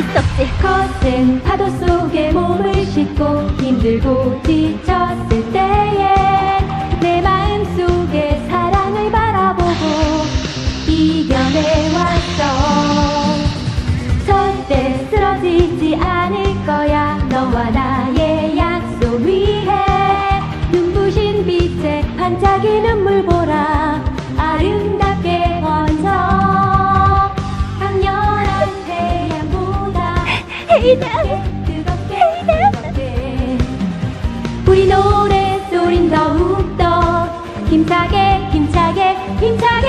할 수 없지. 거센 파도 속에 몸을 싣고 힘들고 지쳤을 때에 내 마음 속에 사랑을 바라보고 이겨내왔어 절대 쓰러지지 않을 거야 너와 나의 약속 위에 눈부신 빛에 반짝이는 물보 우리 노래 소린 더욱더 힘차게 힘차게 힘차게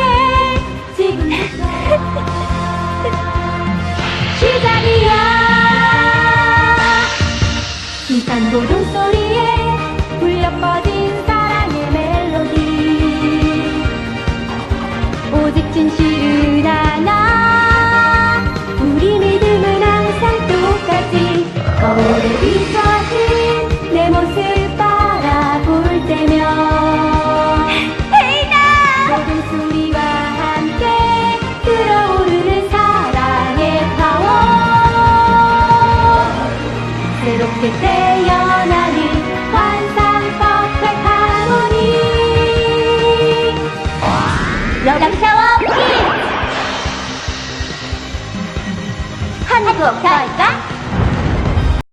지금부터 시작이야. 심산 고동 소리에 울려 퍼진 사랑의 멜로디. 오직 진실 샤워 키. 한국 걸까?